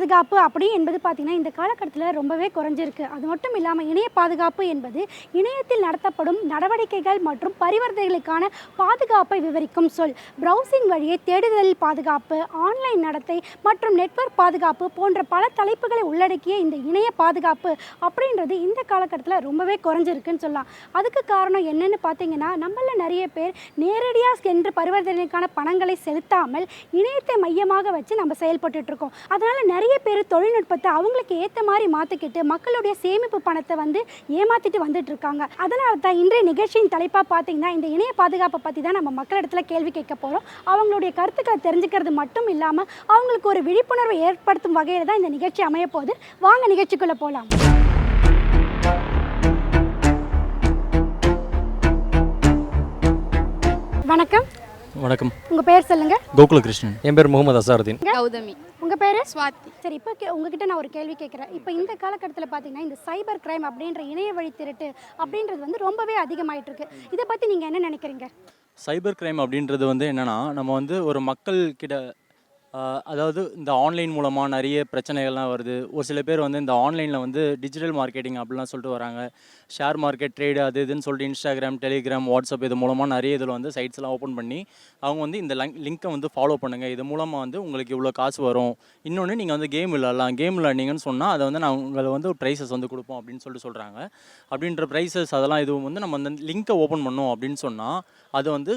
பாதுகாப்பு அப்படி என்பது பார்த்திங்கன்னா இந்த காலகட்டத்தில் ரொம்பவே குறைஞ்சிருக்கு. அது மட்டும் இல்லாமல் இணைய பாதுகாப்பு என்பது இணையத்தில் நடத்தப்படும் நடவடிக்கைகள் மற்றும் பரிவர்த்தனைகளுக்கான பாதுகாப்பை விவரிக்கும் சொல். ப்ரௌசிங் வழியே தேடுதல் பாதுகாப்பு ஆன்லைன் நடத்தை மற்றும் நெட்வொர்க் பாதுகாப்பு போன்ற பல தலைப்புகளை உள்ளடக்கிய இந்த இணைய பாதுகாப்பு அப்படின்றது இந்த காலகட்டத்தில் ரொம்பவே குறைஞ்சிருக்குன்னு சொல்லலாம். அதுக்கு காரணம் என்னென்னு பார்த்தீங்கன்னா நம்மள நிறைய பேர் நேரடியாக சென்று பரிவர்த்தனைக்கான பணங்களை செலுத்தாமல் இணையத்தை மையமாக வச்சு நம்ம செயல்பட்டுட்ருக்கோம் இருக்கோம். அதனால நிறைய பேர் தொழில்நுட்பத்தை அவங்களுக்கு ஏற்ற மாதிரி மாற்றிக்கிட்டு மக்களுடைய சேமிப்பு பணத்தை வந்து ஏமாத்திட்டு வந்துட்டு இருக்காங்க. அதனால தான் இன்றைய நிகழ்ச்சியின் தலைப்பாக பார்த்தீங்கன்னா இந்த இணைய பாதுகாப்பை பற்றி தான் நம்ம மக்களிடத்துல கேள்வி கேட்க போகிறோம் அவங்களுடைய கருத்துக்களை தெரிஞ்சுக்கிறது மட்டும் இல்லாமல் அவங்களுக்கு ஒரு விழிப்புணர்வை ஏற்படுத்தும் வகையில் தான் இந்த நிகழ்ச்சி அமைய போகுது. வாங்க நிகழ்ச்சிக்குள்ளே போகலாம் வணக்கம். வணக்கம். உங்கள் பேர் சொல்லுங்கள் கோகுல கிருஷ்ணன் என் பேர் முகமது அசாருதீன். கௌதமி. உங்கள் பேர்? ஸ்வாதி சரி இப்போ கே- உங்ககிட்ட நான் ஒரு கேள்வி கேட்குறேன் இப்போ இந்த காலகட்டத்தில் பார்த்தீங்கன்னா இந்த சைபர் கிரைம் அப்படின்ற இணைய வழி திருட்டு அப்படின்றது வந்து ரொம்பவே அதிகமாயிட்டு இருக்கு இதை பற்றி நீங்கள் என்ன நினைக்கிறீங்க? சைபர் கிரைம் அப்படின்றது வந்து என்னென்னா நம்ம வந்து ஒரு மக்கள் கிட்ட அதாவது இந்த ஆன்லைன் மூலமாக நிறைய பிரச்சனைகள்லாம் வருது. ஒரு சில பேர் வந்து இந்த ஆன்லைனில் வந்து டிஜிட்டல் மார்க்கெட்டிங் அப்படிலாம் சொல்லிட்டு வராங்க. ஷேர் மார்க்கெட் ட்ரேடு அது இதுன்னு சொல்லிட்டு இன்ஸ்டாகிராம் டெலிகிராம் வாட்ஸ்அப் இது மூலமாக நிறைய இதில் வந்து சைட்ஸ்லாம் ஓப்பன் பண்ணி அவங்க வந்து இந்த லிங்க்கை வந்து ஃபாலோ பண்ணுங்கள் இது மூலமாக வந்து உங்களுக்கு இவ்வளோ காசு வரும். இன்னொன்று நீங்கள் வந்து கேம் விளாட்லாம் கேம் விளாண்டிங்கன்னு சொன்னால் அதை வந்து நான் உங்களை வந்து ப்ரைஸஸ் வந்து கொடுப்போம் அப்படின்னு சொல்லிட்டு சொல்கிறாங்க அப்படின்ற ப்ரைஸஸ் அதெல்லாம் இதுவும் வந்து நம்ம அந்த லிங்க்கை ஓப்பன் பண்ணோம் அப்படின்னு சொன்னால் அது வந்து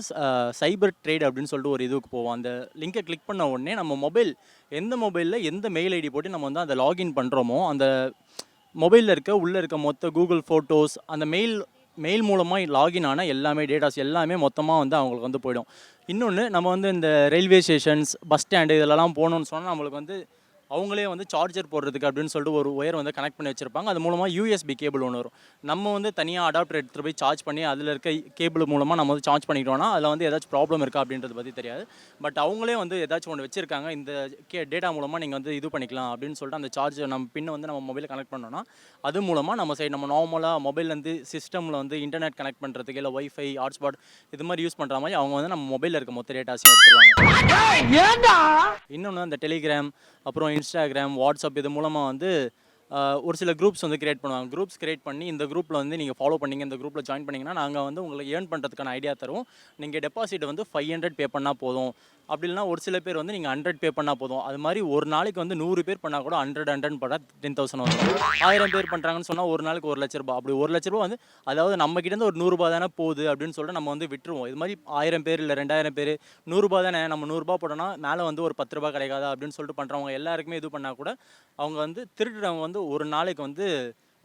சைபர் ட்ரேட் அப்படின்னு சொல்லிட்டு ஒரு இதுக்கு போவோம். அந்த லிங்கை கிளிக் பண்ண உடனே நம்ம மொபைல் எந்த மொபைலில் எந்த மெயில் ஐடி போட்டு நம்ம வந்து அதை லாகின் பண்ணுறோமோ அந்த மொபைலில் இருக்க உள்ளே இருக்க மொத்த கூகுள் ஃபோட்டோஸ் அந்த மெயில் மெயில் மூலமாக லாகின் ஆன எல்லாமே டேட்டாஸ் எல்லாமே மொத்தமாக வந்து அவங்களுக்கு வந்து போயிடும். இன்னொன்று நம்ம வந்து இந்த ரயில்வே ஸ்டேஷன்ஸ் பஸ் ஸ்டாண்டு இதெல்லாம் போகணுன்னு சொன்னால் நம்மளுக்கு வந்து அவங்களே வந்து சார்ஜர் போடுறதுக்கு அப்படின்னு சொல்லிட்டு ஒரு ஒயர் வந்து கனெக்ட் பண்ணி வச்சிருப்பாங்க. அது மூலமாக யூஎஸ்பி கேபிள் ஒன்று வரும். நம்ம வந்து தனியாக அடாப்டர் எடுத்துகிட்டு போய் சார்ஜ் பண்ணி அதில் இருக்க கேபிள் மூலமாக நம்ம வந்து சார்ஜ் பண்ணிக்கிட்டோம்னா அதில் வந்து ஏதாச்சும் ப்ராப்ளம் இருக்கா அப்படின்றது பற்றி தெரியாது. பட் அவங்களே வந்து ஏதாச்சும் ஒன்று வச்சிருக்காங்க. இந்த கே டேட்டா மூலமாக நீங்கள் வந்து இது பண்ணிக்கலாம் அப்படின்னு சொல்லிட்டு அந்த சார்ஜர் நம்ம பின்னை வந்து நம்ம மொபைலில் கனெக்ட் பண்ணோம்னா அது மூலமாக நம்ம சைடு நம்ம நார்மலாக மொபைல்லேருந்து சிஸ்டமில் வந்து இன்டர்நெட் கனெக்ட் பண்ணுறதுக்கு இல்லை ஒய்ஃபை ஹாட்ஸ்பாட் இது மாதிரி யூஸ் பண்ணுற மாதிரி அவங்க வந்து நம்ம மொபைலில் இருக்க மொத்த டேட்டாஸையும் எடுத்துருவாங்க. இன்னொன்று அந்த டெலிகிராம் அப்புறம் இன்ஸ்டாகிராம் வாட்ஸ்அப் இது மூலமாக வந்து ஒரு சில குரூப்ஸ் வந்து கிரியேட் பண்ணுவாங்க. குரூப்ஸ் கிரியேட் பண்ணி இந்த குரூப்பில் வந்து நீங்கள் ஃபாலோ பண்ணீங்க இந்த குரூப்பில் ஜாயின் பண்ணிங்கன்னா நாங்கள் வந்து உங்களுக்கு ஏர்ன் பண்ணுறதுக்கான ஐடியா தருவோம். நீங்கள் டெபாசிட் வந்து ஃபைவ் ஹண்ட்ரட் பே பண்ணால் போதும். அப்படி இல்லைனா ஒரு சில பேர் வந்து நீங்கள் ஹண்ட்ரட் பே பண்ணால் போதும். அது மாதிரி ஒரு நாளைக்கு வந்து நூறு பேர் பண்ணால் கூட ஹண்ட்ரட் ஹண்ட்ரட் பண்ணால் டென் தௌசண்ட் வரும். ஆயிரம் பேர் பண்ணுறாங்கன்னு சொன்னால் ஒரு நாளைக்கு ஒரு லட்ச ரூபாய். அப்படி ஒரு லட்ச ரூபா வந்து அதாவது நம்ம கிட்டேருந்து ஒரு நூறுரூபா தானே போகுது அப்படின்னு சொல்லிட்டு நம்ம வந்து விட்டுருவோம். இது மாதிரி ஆயிரம் பேர் இல்லை ரெண்டாயிரம் பேர் நூறுரூபா தானே நம்ம நூறுரூபா போட்டோம்னா மேலே வந்து ஒரு பத்து ரூபா கிடைக்காதா அப்படின்னு சொல்லிட்டு பண்ணுறவங்க எல்லாருக்குமே இது பண்ணால் கூட அவங்க வந்து திருடுறவங்க வந்து ஒரு நாளைக்கு வந்து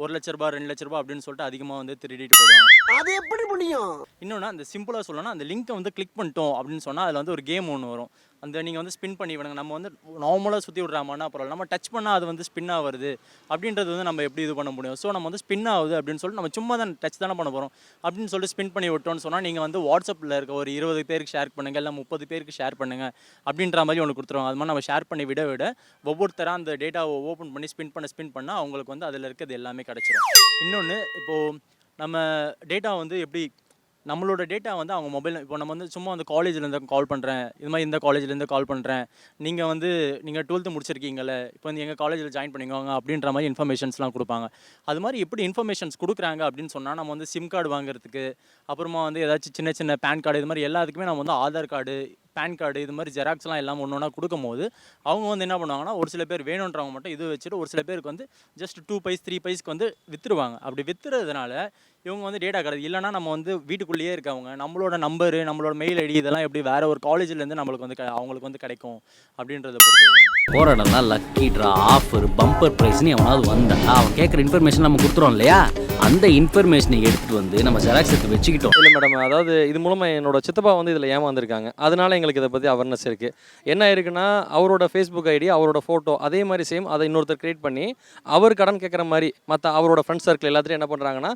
ஒரு லட்ச ரூபாய் ரெண்டு லட்ச ரூபாய் அப்படின்னு சொல்லிட்டு அதிகமாக வந்து திருடிட்டு போயிடுவாங்க. அது எப்படி முடியும்? இன்னொன்று அந்த சிம்பிளாக சொல்லணும்னா அந்த லிங்க்கை வந்து கிளிக் பண்ணிட்டோம் அப்படின்னு சொன்னால் அதில் வந்து ஒரு கேம் ஒன்று வரும். அந்த நீங்கள் வந்து ஸ்பின் பண்ணி விடுங்க. நம்ம வந்து நார்மலாக சுற்றி விட்றாமன்னா பரவாயில்ல. நம்ம டச் பண்ணால் அது வந்து ஸ்பின் ஆகுது அப்படின்றது வந்து நம்ம எப்படி இது பண்ண முடியும்? ஸோ நம்ம வந்து ஸ்பின் ஆகுது அப்படின்னு சொல்லிட்டு நம்ம சும்மா தான் டச் தானே பண்ண போகிறோம் அப்படின்னு சொல்லிட்டு ஸ்பின் பண்ணி விட்டோம்னு சொன்னால் நீங்கள் வந்து வாட்ஸ்அப்பில் இருக்க ஒரு இருபது பேருக்கு ஷேர் பண்ணுங்கள் இல்லை முப்பது பேருக்கு ஷேர் பண்ணுங்கள் அப்படின்ற மாதிரி ஒன்று கொடுத்துருவாங்க. அது மாதிரி நம்ம ஷேர் பண்ணி விட விட ஒவ்வொருத்தராக அந்த டேட்டாவை ஓப்பன் பண்ணி ஸ்பின் பண்ண ஸ்பின் பண்ணால் அவங்களுக்கு வந்து அதில் இருக்கிறது எல்லாமே கிடச்சிரும். இன்னொன்று இப்போது நம்ம டேட்டா வந்து எப்படி நம்மளோட டேட்டா வந்து அவங்க மொபைல் இப்போ நம்ம வந்து சும்மா வந்து காலேஜ்லேருந்து கால் பண்ணுறேன் இது மாதிரி இந்த காலேஜ்லேருந்து கால் பண்ணுறேன் நீங்கள் வந்து நீங்கள் டுவெல்த்து முடிச்சிருக்கீங்களே இப்போ வந்து எங்கள் காலேஜில் ஜாயின் பண்ணிக்கோங்க அப்படின்ற மாதிரி இன்ஃபர்மேஷன்ஸ்லாம் கொடுப்பாங்க. அது மாதிரி எப்படி இன்ஃபர்மேஷன்ஸ் கொடுக்குறாங்க அப்படின்னு சொன்னால் நம்ம வந்து சிம் கார்டு வாங்குறதுக்கு அப்புறமா வந்து ஏதாச்சும் சின்ன சின்ன பேன் கார்டு இது மாதிரி எல்லாத்துக்குமே நம்ம வந்து ஆதார் கார்டு பேன் கார்டு இது மாதிரி ஜெராக்ஸ்லாம் எல்லாம் ஒன்று ஒன்றா கொடுக்கும் போது அவங்க வந்து என்ன பண்ணுவாங்கன்னா ஒரு சில பேர் வேணுன்றவங்க மட்டும் இது வச்சுட்டு ஒரு சில பேருக்கு வந்து ஜஸ்ட் டூ பைஸ் த்ரீ பைஸ்க்கு வந்து விற்றுருவாங்க அப்படி விற்றுறதுனால இவங்க வந்து டேட்டா கிடையாது இல்லைனா நம்ம வந்து வீட்டுக்குள்ளேயே இருக்கவங்க நம்மளோட நம்பரு நம்மளோட மெயில் ஐடி இதெல்லாம் எப்படி வேறு ஒரு காலேஜ்லேருந்து நம்மளுக்கு வந்து க- அவங்களுக்கு வந்து கிடைக்கும் அப்படின்றத பொறுத்து போகிற இடம்லாம் லக்கி ட்ரா ஆஃபர் பம்பர் ப்ரைஸ்னு எவனாவது வந்தா அவன் கேட்குற இன்ஃபர்மேஷன் நம்ம கொடுத்துறோம் இல்லையா? அந்த இன்ஃபர்மேஷனை எடுத்துகிட்டு வந்து நம்ம ஜெராக்ஸ் எடுத்து வச்சுக்கிட்டோம். இல்லை மேடம் அதாவது இது மூலமாக என்னோட சித்தப்பா வந்து இதில் ஏமாந்துருக்காங்க. அதனால எங்களுக்கு இதை பற்றி அவேர்னஸ் இருக்குது என்ன ஆயிருக்குன்னா அவரோட ஃபேஸ்புக் ஐடி அவரோட ஃபோட்டோ அதே மாதிரி சேம் அதை இன்னொருத்தர் க்ரியேட் பண்ணி அவர் கடன் கேட்குற மாதிரி மற்ற அவரோட ஃப்ரெண்ட்ஸ் சர்க்கிள் எல்லாத்தையும் என்ன பண்ணுறாங்கன்னா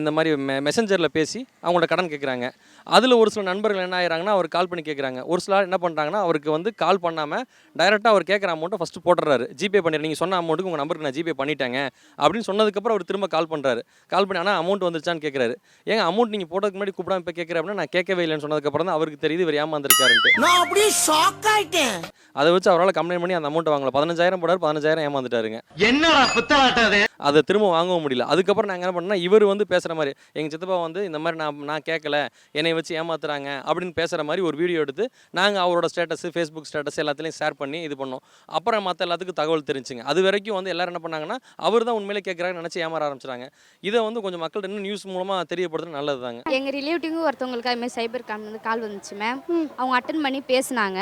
இந்த மாதிரி மெ மெசஞ்சரில் பேசி அவங்களோட கடன் கேட்குறாங்க அதில் ஒரு சில நண்பர்கள் என்ன ஆயிராங்கன்னா அவர் கால் பண்ணி கேட்குறாங்க ஒரு சிலர் என்ன பண்ணுறாங்கன்னா அவருக்கு வந்து கால் பண்ணாமல் டைரெக்டாக அவர் கேட்குற அமௌண்ட்டை ஃபஸ்ட்டு போட்டுறாரு ஜிபே பண்ணிடுறேன் நீங்கள் சொன்ன அமௌண்ட்டுக்கு உங்கள் நம்பருக்கு நான் ஜிபே பண்ணிட்டேங்க அப்படின்னு சொன்னதுக்கப்புறம் அவர் திரும்ப கால் பண்ணுறாரு கால் பண்ணி ஆனால் அமௌண்ட் வந்துருச்சான்னு கேட்குறாரு ஏங்க அமௌண்ட் நீங்கள் போட்டதுக்கு முன்னாடி கூப்பிடாம இப்போ கேட்குறேன் அப்படின்னா நான் கேட்கவே இல்லைன்னு சொன்னதுக்கப்புறம் தான் அவருக்கு தெரியுது இவர் ஏமாந்துருக்காரு ஏமாத்திட்டாருன்ட்டு நான் அப்படியே ஷாக் ஆயிட்டேன். அதை வச்சு அவரால் கம்ப்ளைண்ட் பண்ணி அந்த அமௌண்ட் வாங்கல. பதினஞ்சாயிரம் போடாரு பதினஞ்சாயிரம் ஏமாந்துட்டாருங்க. என்னடா புத்தலாட்டாது அதை திரும்ப வாங்கவும் முடியல. அதுக்கப்புறம் நாங்கள் என்ன பண்ணோம்னா இவர் வந்து பேசுகிற மாதிரி எங்கள் சித்தப்பா வந்து இந்த மாதிரி நான் நான் கேட்கல என்னை வச்சு ஏமாத்துறாங்க அப்படின்னு பேசுகிற மாதிரி ஒரு வீடியோ எடுத்து நாங்கள் அவரோட ஸ்டேட்டஸ் ஃபேஸ்புக் ஸ்டேட்டஸ் எல்லாத்துலேயும் ஷேர் பண்ணி இது பண்ணோம். அப்புறம் மற்ற எல்லாத்துக்கும் தகவல் தெரிஞ்சுங்க. அது வரைக்கும் வந்து எல்லாரும் என்ன பண்ணாங்கன்னா அவர் தான் உண்மையிலே கேட்குறாங்க நினச்சி ஏமாற ஆரம்பிச்சிட்டாங்க. இதை வந்து கொஞ்சம் மக்கள்கிட்ட இன்னும் நியூஸ் மூலமாக தெரியப்படுறது நல்லது தாங்க எங்கள் ரிலேட்டிவ்ங்க ஒருத்தவங்களுக்கு அதுமாதிரி சைபர் வந்து கால் வந்துச்சு மேம் அவங்க அட்டன் பண்ணி பேசுனாங்க.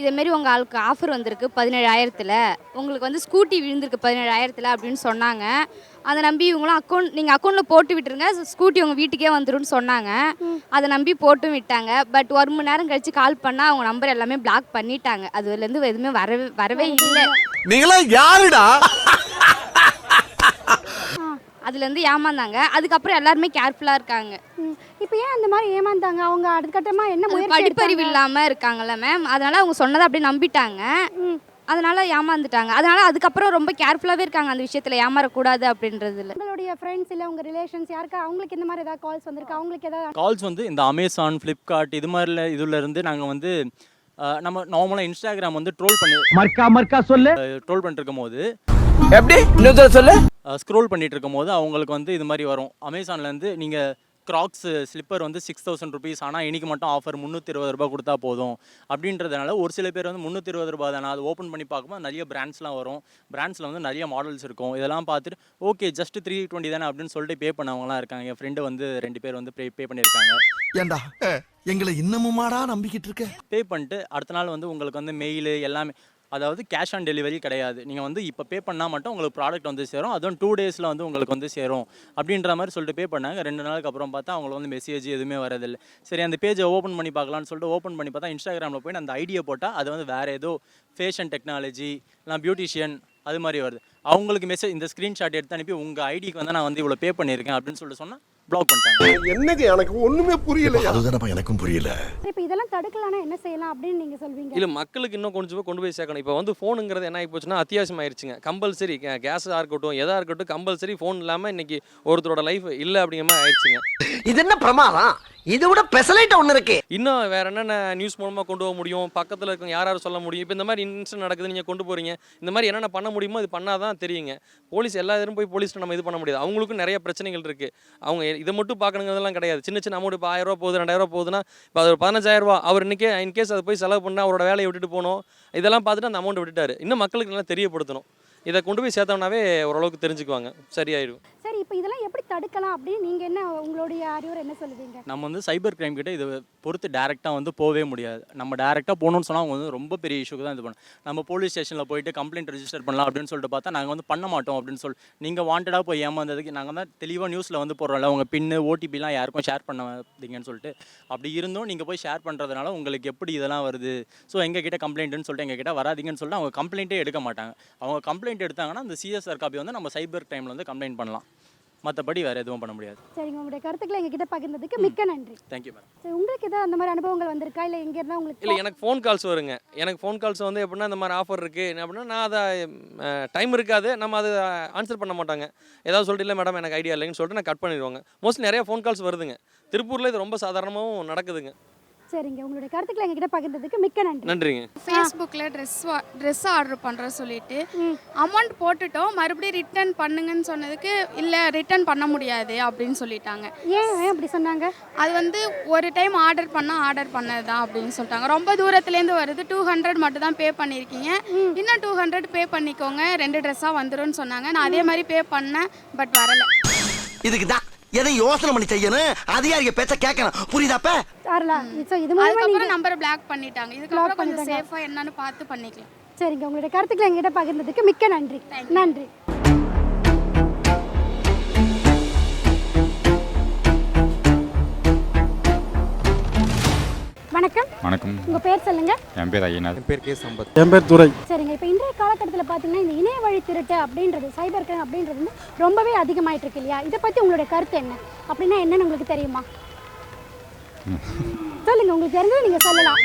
இதேமாரி உங்கள் ஆளுக்கு ஆஃபர் வந்திருக்கு பதினேழாயிரத்தில். உங்களுக்கு வந்து ஸ்கூட்டி விழுந்திருக்கு பதினேழாயிரத்தில் அப்படின்னு சொன்னாங்க. அதை நம்பி இவங்களும் அக்கௌண்ட் நீங்கள் அக்கௌண்ட்டில் போட்டு விட்டுருங்க. ஸ்கூட்டி உங்கள் வீட்டுக்கே வந்துரும்னு சொன்னாங்க. அதை நம்பி போட்டும் விட்டாங்க. பட் ஒரு மணி நேரம் கழிச்சு கால் பண்ணால் அவங்க நம்பர் எல்லாமே பிளாக் பண்ணிட்டாங்க. அதுலேருந்து எதுவுமே வரவே வரவே இல்லை. நீங்களா யாருடா? அதுலேருந்து ஏமாந்தாங்க. அதுக்கப்புறம் எல்லாருமே கேர்ஃபுல்லாக இருக்காங்க. இப்போ ஏன் அந்த மாதிரி ஏமாந்தாங்க? அவங்க அடுத்தகட்டமாக என்ன அது முயற்சி படிப்பறிவு எடுத்தாங்க? இல்லாம இருக்காங்கல்ல மேம் அதனால அவங்க சொன்னதை அப்படியே நம்பிட்டாங்க. அதனால ஏமாந்துட்டாங்க. அதனால அதுக்கப்புறம் ரொம்ப கேர்ஃபுல்லாவே இருக்காங்க அந்த விஷயத்துல ஏமாறக்கூடாது அப்படின்றதுல. உங்களுடைய ஃப்ரெண்ட்ஸ் இல்லை உங்கள் ரிலேஷன்ஸ் யாருக்கா? அவங்களுக்கு இந்த மாதிரி ஏதாவது கால்ஸ் வந்திருக்கு? அவங்களுக்கு ஏதாவது கால்ஸ் வந்து இந்த அமேசான் ஃப்ளிப்கார்ட் இது மாதிரில இதுல இருந்து நாங்கள் வந்து நம்ம நார்மலாக இன்ஸ்டாகிராம் வந்து ட்ரோல் பண்ணி மர்க்கா மர்க்கா சொல்லு. ட்ரோல் பண்ணிட்டு இருக்கும் போது எப்படி சொல்லு. ஸ்க்ரோல் பண்ணிட்டு இருக்கும் போது அவங்களுக்கு வந்து இது மாதிரி வரும். அமேசான்லேருந்து நீங்கள் கிராக்ஸ் ஸ்லிப்பர் வந்து சிக்ஸ் தௌசண்ட் ருபீஸ் ஆனால் இன்னைக்கு மட்டும் ஆஃபர் முந்நூற்றி இருபது ரூபாய் கொடுத்தா போதும். அப்படின்றதுனால ஒரு சில பேர் வந்து முந்நூற்றி இருபது ரூபாய் தானே அது ஓப்பன் பண்ணி பார்க்கும்போது நிறைய பிராண்ட்ஸ்லாம் வரும். பிராண்ட்ஸில் வந்து நிறைய மாடல்ஸ் இருக்கும். இதெல்லாம் பார்த்துட்டு ஓகே ஜஸ்ட் த்ரீ டுவெண்ட்டி தானே அப்படின்னு சொல்லிட்டு பே பண்ணவங்களாம் இருக்காங்க. என் ஃப்ரெண்டு வந்து ரெண்டு பேர் வந்து பே பே பண்ணியிருக்காங்க. ஏண்டா? எங்களை இன்னமுமாடா நம்பிக்கிட்டு இருக்க? பே பண்ணிட்டு அடுத்த நாள் வந்து உங்களுக்கு வந்து மெயில் எல்லாமே அதாவது கேஷ் ஆன் டெலிவரி கிடையாது. நீங்கள் வந்து இப்போ பே பண்ணால் மட்டும் உங்களுக்கு ப்ராடக்ட் வந்து சேரும். அதுவும் டூ டேஸில் வந்து உங்களுக்கு வந்து சேரும். அப்படின்ற மாதிரி சொல்லிட்டு பே பண்ணாங்க. ரெண்டு நாளுக்கு அப்புறம் பார்த்தா அவங்களுக்கு வந்து மெசேஜ் எதுவுமே வரதில்லை. சரி அந்த பேஜை ஓப்பன் பண்ணி பார்க்கலாம்னு சொல்லிட்டு ஓப்பன் பண்ணி பார்த்தா இன்ஸ்டாகிராமில் போய் அந்த ஐடியா போட்டால் அது வந்து வேறு ஏதோ ஃபேஷன் டெக்னாலஜி இல்லை பியூட்டிஷியன் அது மாதிரி வருது. அவங்களுக்கு மெசேஜ் இந்த ஸ்க்ரீன்ஷாட் எடுத்து அனுப்பி உங்கள் ஐடிக்கு வந்து நான் வந்து இவ்வளோ பே பண்ணியிருக்கேன் அப்படின்னு சொல்லிட்டு சொன்னால் ப்ளாக் பண்ணிட்டாங்க. என்னங்க எனக்கு ஒண்ணுமே புரியல அதுதானப்பா எனக்கும் புரியல. இப்போ இதெல்லாம் தடுக்கலாம்னா என்ன செய்யலாம் அப்படின்னு நீங்கள் சொல்வீங்க? இல்லை மக்களுக்கு இன்னும் கொஞ்சம் போய் கொண்டு போய் சேர்க்கணும். இப்போ வந்து ஃபோனுங்கிறது என்ன ஆகி போச்சுன்னா அத்தியாவசியம் ஆயிடுச்சுங்க கம்பல்சரி கேஸாக இருக்கட்டும் எதாக இருக்கட்டும் கம்பல்சரி ஃபோன் இல்லாமல் இன்னைக்கு ஒருத்தரோட லைஃப் இல்லை அப்படிங்கிற மாதிரி ஆயிடுச்சுங்க இது என்ன பிரமாதம்? இதை விட பெசலைட்ட ஒன்று இருக்கு. இன்னும் வேற என்னென்ன நியூஸ் மூலமாக கொண்டு போக முடியும்? பக்கத்தில் இருக்கவங்க யார் யார் சொல்ல முடியும்? இப்போ இந்த மாதிரி இன்சிடென்ட் நடக்குது நீங்கள் கொண்டு போகிறீங்க இந்த மாதிரி என்னென்ன பண்ண முடியுமோ இது பண்ணாதான் தெரியுங்க. போலீஸ் எல்லா இதுவும் போய் போலீஸ் நம்ம இது பண்ண முடியாது. அவங்களுக்கும் நிறைய பிரச்சனைகள் இருக்குது அவங்க இதை மட்டும் பார்க்கணுங்கிறதெல்லாம் கிடையாது. சின்ன சின்ன அமௌண்ட் இப்போ ஆயிரம் ரூபா போகுது ரெண்டாயிரம் ரூபா போகுதுன்னா இப்போ அது ஒரு பதினஞ்சாயிரம் ரூபா. அவர் இன்னைக்கே இன்கேஸ் அதை போய் செலவு பண்ணால் அவரோட வேலையை விட்டுட்டு போகணும் இதெல்லாம் பார்த்துட்டு அந்த அமௌண்ட் விட்டுட்டாரு. இன்னும் மக்களுக்கு நல்லா தெரியப்படுத்தணும். இதை கொண்டு போய் சேர்த்தோம்னாவே ஓரளவுக்கு தெரிஞ்சுக்குவாங்க. சரியாயிடும். இப்போ இதெல்லாம் எப்படி தடுக்கலாம் அப்படின்னு நீங்கள் என்ன உங்களுடைய அறிவுரை என்ன சொல்லுவீங்க? நம்ம வந்து சைபர் கிரைம் கிட்ட இதை பொறுத்து டேரெக்டாக வந்து போகவே முடியாது. நம்ம டேரெக்டாக போகணும்னு சொன்னால் அவங்க வந்து ரொம்ப பெரிய இஷ்யூக்கு தான் இது பண்ணும். நம்ம போலீஸ் ஸ்டேஷனில் போயிட்டு கம்ப்ளைண்ட் ரெஜிஸ்டர் பண்ணலாம் அப்படின்னு சொல்லிட்டு பார்த்தா நாங்கள் வந்து பண்ண மாட்டோம் அப்படின்னு சொல்லி நீங்கள் வாண்டடாக போய் ஏமாந்ததுக்கு நாங்கள் தான் தெளிவாக நியூஸில் வந்து போடுறோம்ல உங்கள் பின்னு ஓடிபிலாம் யாருக்கும் ஷேர் பண்ணாதீங்கன்னு சொல்லிட்டு. அப்படி இருந்தும் நீங்கள் போய் ஷேர் பண்ணுறதுனால உங்களுக்கு எப்படி இதெல்லாம் வருது? ஸோ எங்கள் கிட்ட கம்ப்ளைண்ட்டுன்னு சொல்லிட்டு எங்கள் கிட்ட சொல்லிட்டு அவங்க கம்ப்ளைண்ட்டே எடுக்க மாட்டாங்க. அவங்க கம்ப்ளைண்ட் எடுத்தாங்கன்னா அந்த சிஎஸ்ஆர் காப்பி வந்து நம்ம சைபர் டைமில் வந்து கம்ப்ளைண்ட் பண்ணலாம். மற்றபடி வேறு எதுவும் பண்ண முடியாது. சரிங்க உங்களுடைய கருத்துக்களை எங்ககிட்ட பகிர்ந்ததுக்கு மிக்க நன்றி. தேங்க்யூ மேடம் சரி உங்களுக்கு ஏதாவது அந்த மாதிரி அனுபவங்கள் வந்திருக்கா? இல்லை எங்கே இருந்தால் உங்களுக்கு இல்லை எனக்கு ஃபோன் கால்ஸ் வருங்க. எனக்கு ஃபோன் கால்ஸ் வந்து எப்படின்னா இந்த மாதிரி ஆஃபர் இருக்குது என்ன அப்படின்னா நான் அதை டைம் இருக்காது. நம்ம அதை ஆன்சர் பண்ண மாட்டாங்க. ஏதாவது சொல்லிட்டு இல்லை மேடம் எனக்கு ஐடியா இல்லைன்னு சொல்லிட்டு நான் கட் பண்ணிடுவாங்க. மோஸ்ட்லி நிறைய ஃபோன் கால்ஸ் வருதுங்க. திருப்பூரில் இது ரொம்ப சாதாரணமாகவும் நடக்குதுங்க. சரிங்க. உங்களுடைய கருத்துக்களை எங்ககிட்ட பகிர்ந்ததுக்கு மிக்க நன்றி. நன்றிங்க. ஃபேஸ்புக்கில் ட்ரெஸ் ட்ரெஸ் ஆர்டர் பண்ணுற சொல்லிட்டு அமௌண்ட் போட்டுட்டோம். மறுபடியும் ரிட்டர்ன் பண்ணுங்கன்னு சொன்னதுக்கு இல்லை ரிட்டர்ன் பண்ண முடியாது அப்படின்னு சொல்லிட்டாங்க. ஏன் ஏன் அப்படி சொன்னாங்க? அது வந்து ஒரு டைம் ஆர்டர் பண்ணால் ஆர்டர் பண்ணது தான் அப்படின்னு சொல்லிட்டாங்க. ரொம்ப தூரத்துலேருந்து வருது. டூ ஹண்ட்ரட் மட்டும் தான் பே பண்ணியிருக்கீங்க இன்னும் டூ ஹண்ட்ரட் பே பண்ணிக்கோங்க. ரெண்டு ட்ரெஸ்ஸாக வந்துரும்னு சொன்னாங்க. நான் அதே மாதிரி பே பண்ணேன் பட் வரலை. இதுக்கு எதை யோசனை பண்ணி செய்யணும்? அதிகாரிக பேச்ச கேட்கணும் புரியுதாப்ப? சார்லா ஸோ இது மூலமா நம்பரை பிளாக் பண்ணிட்டாங்க. இதுக்கப்புறம் கொஞ்சம். சேஃபாக என்னன்னு பார்த்து பண்ணிக்கலாம். சரிங்க உங்களுடைய கருத்துக்களை எங்ககிட்ட பகிர்ந்ததுக்கு மிக்க நன்றி. நன்றி. வணக்கம். உங்க பேர் சொல்லுங்க. என் பேர் ஐயனார். என் பேர் கே சம்பத். என் பேர் துரை. சரிங்க இப்போ இன்றைய காலகட்டத்தில் பார்த்தீங்கன்னா இந்த இணைய வழி திருட்டு அப்படின்றது சைபர் கிரைம் அப்படின்றது வந்து ரொம்பவே அதிகமாயிட்டு இருக்கு இல்லையா? இதை பற்றி உங்களுடைய கருத்து என்ன? அப்படின்னா என்னன்னு உங்களுக்கு தெரியுமா? சொல்லுங்க உங்களுக்கு தெரிஞ்சது நீங்க சொல்லலாம்.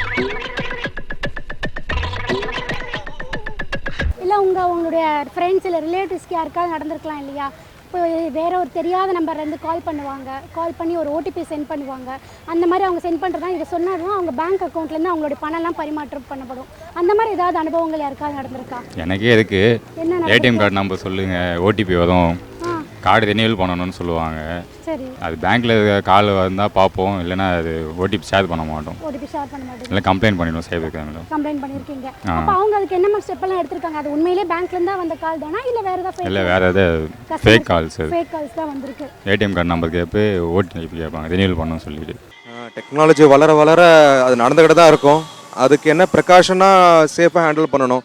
இல்லை உங்க உங்களுடைய ஃப்ரெண்ட்ஸ் இல்லை ரிலேட்டிவ்ஸ்க்கு யாருக்காவது நடந்திருக்கலாம் இல்லையா? இப்போ வேற ஒரு தெரியாத நம்பர்லேருந்து கால் பண்ணுவாங்க. கால் பண்ணி ஒரு ஓடிபி சென்ட் பண்ணுவாங்க. அந்த மாதிரி அவங்க சென்ட் பண்ணுறதா இதை சொன்னாலும் அவங்க பேங்க் அக்கௌண்ட்லேருந்து அவங்களுடைய பணம்லாம் பரிமாற்றம் பண்ணப்படும். அந்த மாதிரி ஏதாவது அனுபவங்கள் யாருக்காவது நடந்திருக்கா? எனக்கே என்ன ஏடிஎம்? கார்டு நம்பர் சொல்லுங்கள் ஓடிபி வரும். கார்டு ரெனியூவல் பண்ணணும்னு சொல்லுவாங்க. சரி. அது பேங்க்கில் கால் வந்தால் பார்ப்போம் இல்லைன்னா அது ஓடிபி ஷேர் பண்ண மாட்டோம். ஓடிபி ஷேர் பண்ண மாட்டேங்க இல்லை கம்ப்ளைண்ட் பண்ணிடுவோம் சைபர் கிரைமில் கம்ப்ளைண்ட் பண்ணியிருக்கீங்க. அப்போ அவங்க அதுக்கு என்ன ஸ்டெப் எல்லாம் எடுத்திருக்காங்க? அது உண்மையிலேயே பேங்க்லேருந்து தான் வந்த கால் தானா? இல்லை வேறு ஏதாவது இல்லை வேறு எதாவது ஃபேக் கால்ஸ் ஃபேக் கால்ஸ் தான் வந்திருக்கு. ஏடிஎம் கார்டு நம்பர் கேட்பு ஓடிபி கேட்பாங்க ரெனியூவல் பண்ணணும்னு சொல்லிட்டு. டெக்னாலஜி வளர வளர அது நடந்துக்கிட்டு தான் இருக்கும். அதுக்கு என்ன ப்ரிகாஷனாக சேஃபாக ஹேண்டில் பண்ணணும்.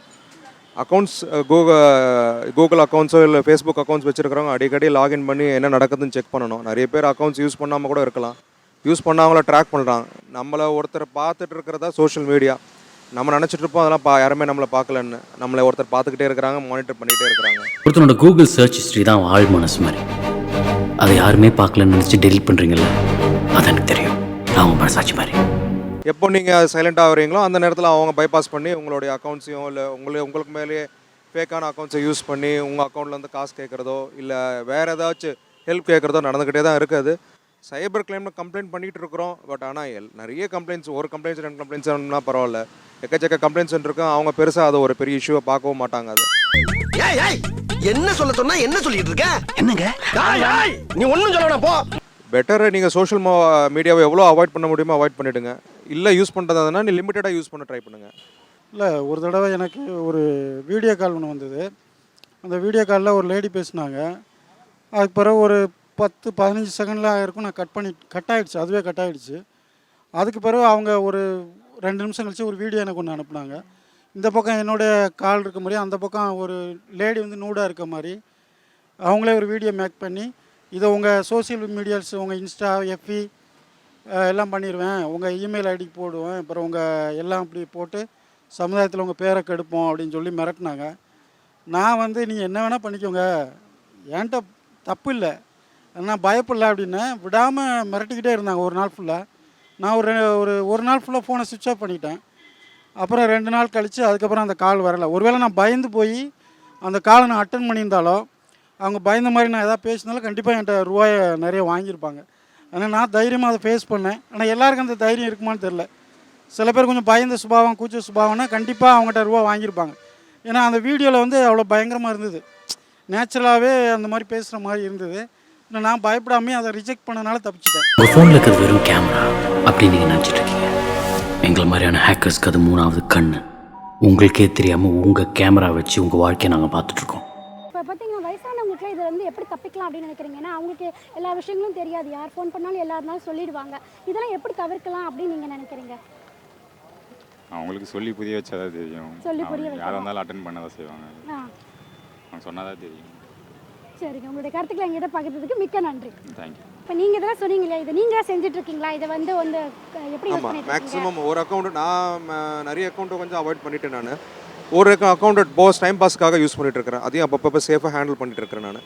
அக்கௌண்ட்ஸ் கூகுள் கூகுள் அக்கௌண்ட்ஸோ இல்லை ஃபேஸ்புக் அக்கௌண்ட்ஸ் வச்சுருக்கிறவங்க அடிக்கடி லாகின் பண்ணி என்ன நடக்குதுன்னு செக் பண்ணணும். நிறைய பேர் அக்கௌண்ட்ஸ் யூஸ் பண்ணாமல் கூட இருக்கலாம். யூஸ் பண்ணாமல ட்ராக் பண்ணுறாங்க நம்மளை ஒருத்தர் பார்த்துட்டு இருக்கிறதா சோஷியல் மீடியா நம்ம நினச்சிட்டு இருப்போம் அதெல்லாம் பா யாருமே நம்மளை பார்க்கலன்னு. நம்மளை ஒருத்தர் பார்த்துக்கிட்டே இருக்கிறாங்க மானிட்டர் பண்ணிகிட்டே இருக்கிறாங்க. ஒருத்தனோட கூகுள் சர்ச் ஹிஸ்ட்ரி தான் ஆள் மனசு மாதிரி. அதை யாருமே பார்க்கலன்னு நினச்சி டெலிட் பண்ணுறீங்கல்ல அது எனக்கு தெரியும். நான் உங்கள் மனசாட்சி மாதிரி. எப்போ நீங்கள் சைலண்ட் ஆகுறீங்களோ அந்த நேரத்தில் அவங்க பைபாஸ் பண்ணி உங்களுடைய அக்கௌண்ட்ஸையும் இல்லை உங்களே உங்களுக்கு மேலேயே ஃபேக்கான அக்கௌண்ட்ஸை யூஸ் பண்ணி உங்கள் அக்கௌண்ட்லேருந்து காசு கேட்குறதோ இல்லை வேறு ஏதாச்சும் ஹெல்ப் கேட்குறதோ நடந்துக்கிட்டே தான் இருக்குது. சைபர் கிளைமில் கம்ப்ளைண்ட் பண்ணிகிட்டு இருக்கிறோம். பட் ஆனால் எல் நிறைய கம்ப்ளைண்ட்ஸ் ஒரு கம்ப்ளைண்ட்ஸ் ரெண்டு கம்ப்ளைண்ட்ஸ்னா பரவாயில்ல. எக்கச்சக்க கம்ப்ளைண்ட்ஸ் இருக்கும் அவங்க பெருசாக அதை ஒரு பெரிய இஷ்யூவை பார்க்கவும் மாட்டாங்க அது. ஏய் ஏய் என்ன சொல்ல சொன்னா என்ன சொல்லிட்டு இருக்க? என்னங்க? நீ ஒண்ணும் சொல்ல வேணாம், போ பெட்டர் நீங்கள் சோஷியல் மீடியாவை எவ்வளோ அவாய்ட் பண்ண முடியுமோ அவாய்ட் பண்ணிவிடுங்க இல்லை யூஸ் பண்ணுறதுனா நீ லிமிட்டடாக யூஸ் பண்ண ட்ரை பண்ணுங்கள் இல்லை ஒரு தடவை எனக்கு ஒரு வீடியோ கால் ஒன்று வந்தது. அந்த வீடியோ காலில் ஒரு லேடி பேசினாங்க. அதுக்கு பிறகு ஒரு பத்து பதினஞ்சு செகண்டில் ஆகிருக்கும் நான் கட் பண்ணி கட் ஆகிடுச்சு அதுவே கட் ஆகிடுச்சு அதுக்கு பிறகு அவங்க ஒரு ரெண்டு நிமிஷம் கழிச்சு ஒரு வீடியோ எனக்கு ஒன்று அனுப்புனாங்க. இந்த பக்கம் என்னுடைய கால் இருக்க மாதிரி அந்த பக்கம் ஒரு லேடி வந்து நூடாக இருக்க மாதிரி அவங்களே ஒரு வீடியோ மேக் பண்ணி இதை உங்கள் சோசியல் மீடியாஸ் உங்கள் இன்ஸ்டா எஃபி எல்லாம் பண்ணிடுவேன் உங்கள் இமெயில் ஐடிக்கு போடுவேன். அப்புறம் உங்கள் எல்லாம் அப்படி போட்டு சமுதாயத்தில் உங்கள் பேரை கெடுப்போம் அப்படின்னு சொல்லி மிரட்டினாங்க. நான் வந்து நீங்கள் என்ன வேணால் பண்ணிக்கோங்க. என்கிட்ட தப்பு இல்லை. நான் பயப்படல அப்படின்னு விடாமல் மிரட்டிக்கிட்டே இருந்தாங்க ஒரு நாள் ஃபுல்லாக நான் ஒரு ஒரு ஒரு நாள் ஃபுல்லாக ஃபோனை சுவிட்ச் ஆஃப் பண்ணிட்டேன். அப்புறம் ரெண்டு நாள் கழித்து அதுக்கப்புறம் அந்த கால் வரலை. ஒருவேளை நான் பயந்து போய் அந்த காலை நான் அட்டன் பண்ணியிருந்தாலோ அவங்க பயந்த மாதிரி நான் எதாவது பேசினாலும் கண்டிப்பாக என்கிட்ட ரூபாயை நிறைய வாங்கியிருப்பாங்க. ஆனால் நான் தைரியமாக அதை ஃபேஸ் பண்ணேன். ஆனால் எல்லாருக்கும் அந்த தைரியம் இருக்குமான்னு தெரில சில பேர் கொஞ்சம் பயந்த சுபாவம் கூச்ச சுபாவம்னா கண்டிப்பாக அவங்ககிட்ட ரூபா வாங்கியிருப்பாங்க. ஏன்னா அந்த வீடியோவில் வந்து அவ்வளோ பயங்கரமாக இருந்தது. நேச்சுரலாகவே அந்த மாதிரி பேசுகிற மாதிரி இருந்தது. ஆனால் நான் பயப்படாமே அதை ரிஜெக்ட் பண்ணனால தப்பிச்சிட்டேன். ஒரு ஃபோனில் இருக்கிறது வெறும் கேமரா அப்படின்னு நீங்கள் நினச்சிட்டு இருக்கீங்க. எங்களை மாதிரியான ஹேக்கர்ஸ்க்கு அது மூணாவது கண் உங்களுக்கே தெரியாமல் உங்கள் கேமரா வச்சு உங்கள் வாழ்க்கையை நாங்கள் பார்த்துட்ருக்கோம் பார்த்தீங்கன்னா வயசானவங்களுக்குலாம் இதில் வந்து எப்படி தப்பிக்கலாம் அப்படின்னு நினைக்கிறீங்க? ஏன்னா அவங்களுக்கு எல்லா விஷயங்களும் தெரியாது. யார் ஃபோன் பண்ணாலும் எல்லாருனாலும் சொல்லிடுவாங்க. இதெல்லாம் எப்படி தவிர்க்கலாம் அப்படின்னு நீங்கள் நினைக்கிறீங்க? அவங்களுக்கு சொல்லி புரிய வச்சா தான் தெரியும். சொல்லி புரிய. யாராக இருந்தாலும் அட்டன் பண்ண தான் செய்வாங்க. அவங்க தான் தெரியும். சரிங்க. உங்களுடைய கருத்துக்களை எங்கிட்ட பகிர்ந்ததுக்கு மிக்க நன்றி. தேங்க்யூ இப்போ நீங்கள் இதெல்லாம் சொன்னீங்க இல்லையா? இதை நீங்களே செஞ்சுட்டு இருக்கீங்களா இதை வந்து வந்து எப்படி மேக்ஸிமம் ஒரு அக்கௌண்ட் நான் நிறைய அக்கௌண்ட்டை கொஞ்சம் அவாய்ட் பண்ணிட்டேன் நான். ஒரு அக்கௌண்ட் போஸ் டைம் பாஸ்க்காக யூஸ் பண்ணிட்டு இருக்கிறேன் அதையும் அப்பப்போ சேஃபாக ஹேண்டில் பண்ணிட்டு இருக்கிறேன் நான்.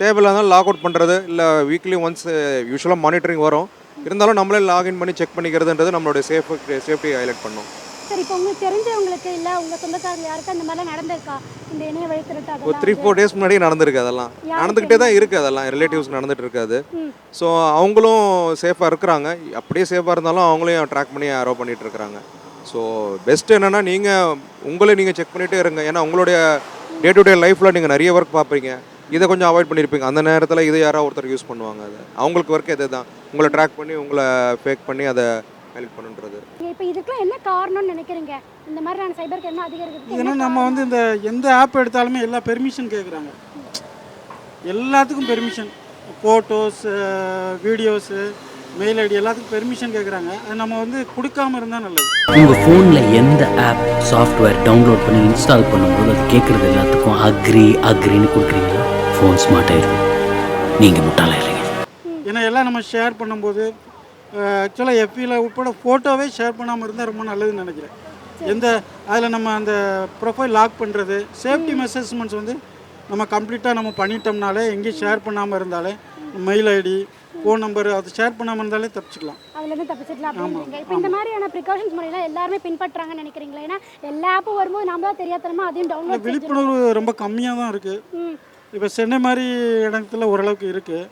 தேவையில்லாத லாக் அவுட் பண்ணுறது இல்லை வீக்லி ஒன்ஸ் யூஸ்வலாக மானிட்டரிங் வரும். இருந்தாலும் நம்மளே லாகின் பண்ணி செக் பண்ணிக்கிறதுன்றது நம்மளுடைய சேஃப் சேஃப்டி ஹைலைட் பண்ணும். சரி இப்போ உங்களுக்கு தெரிஞ்சவங்களுக்கு இல்லை உங்கள் சொந்தக்காரங்க யாருக்கு அந்த மாதிரிலாம் நடந்திருக்கா? இந்த இணைய வழி திருட்டு ஒரு த்ரீ? ஃபோர் டேஸ் முன்னாடியே நடந்திருக்கு அதெல்லாம். நடந்துக்கிட்டே தான் இருக்குது அதெல்லாம். ரிலேட்டிவ்ஸ்க்கு நடந்துட்டு இருக்காது. ஸோ அவங்களும் சேஃபாக இருக்கிறாங்க. அப்படியே சேஃபாக இருந்தாலும் அவங்களையும் ட்ராக் பண்ணி அரோ பண்ணிட்டு இருக்கிறாங்க. ஸோ பெஸ்ட் என்னென்னா நீங்கள் உங்களை நீங்கள் செக் பண்ணிகிட்டே இருங்க. ஏன்னா உங்களுடைய டே டு டே லைஃப்பில் நீங்கள் நிறைய ஒர்க் பார்ப்பீங்க. இதை கொஞ்சம் அவாய்ட் பண்ணியிருப்பீங்க அந்த நேரத்தில் இதை யாரோ ஒருத்தர் யூஸ் பண்ணுவாங்க அது. அவங்களுக்கு ஒர்க் எது தான் உங்களை ட்ராக் பண்ணி உங்களை ஃபேக் பண்ணி அதை ஹெல்ப் பண்ணுன்றது. இப்போ இதுக்கெல்லாம் என்ன காரணம்னு நினைக்கிறீங்க? இந்த மாதிரியான சைபர் ஏன்னா நம்ம? வந்து இந்த எந்த ஆப் எடுத்தாலுமே எல்லா பெர்மிஷன் கேட்குறாங்க எல்லாத்துக்கும் permission photos videos mail ID எல்லாத்துக்கும் பெர்மிஷன் கேட்குறாங்க அது நம்ம வந்து கொடுக்காம இருந்தால் நல்லது. உங்கள் ஃபோனில் எந்த ஆப் சாஃப்ட்வேர் டவுன்லோட் பண்ணி இன்ஸ்டால் பண்ணும்போது அது கேட்குறது எல்லாத்துக்கும் அக்ரி அக்ரின்னு கொடுக்குறீங்களா? ஃபோன் ஸ்மார்ட்டாக இருக்கும் நீங்கள் முட்டாளா இல்லைங்க. ஏன்னா எல்லாம் நம்ம ஷேர் பண்ணும்போது ஆக்சுவலாக எஃபியில் உட்பட ஃபோட்டோவே ஷேர் பண்ணாமல் இருந்தால் ரொம்ப நல்லதுன்னு நினைக்கிறேன். எந்த அதில் நம்ம அந்த ப்ரொஃபைல் லாக் பண்ணுறது சேஃப்டி மெசேஜ்மெண்ட்ஸ் வந்து நம்ம கம்ப்ளீட்டாக நம்ம பண்ணிட்டோம்னாலே எங்கேயும் ஷேர் பண்ணாமல் இருந்தாலே மெயில் ஐடி ஃபோன் நம்பர் அது ஷேர் பண்ணாமல் இருந்தாலே தப்பிச்சுக்கலாம். அதுலேருந்து தப்பிச்சிடலாம் அப்படின்றீங்க இப்போ இந்த மாதிரியான ப்ரிகாஷன்ஸ் முறையெல்லாம் எல்லாருமே பின்பற்றுறாங்கன்னு நினைக்கிறீங்களா? ஏன்னா எல்லா ஆப்பும் வரும்போது நாம தான் தெரியாதனமா அதையும் டவுன்லோட் விழிப்புணர்வு ரொம்ப கம்மியாக தான் இருக்குது இப்போ சென்னை மாதிரி இடத்துல ஓரளவுக்கு இருக்குது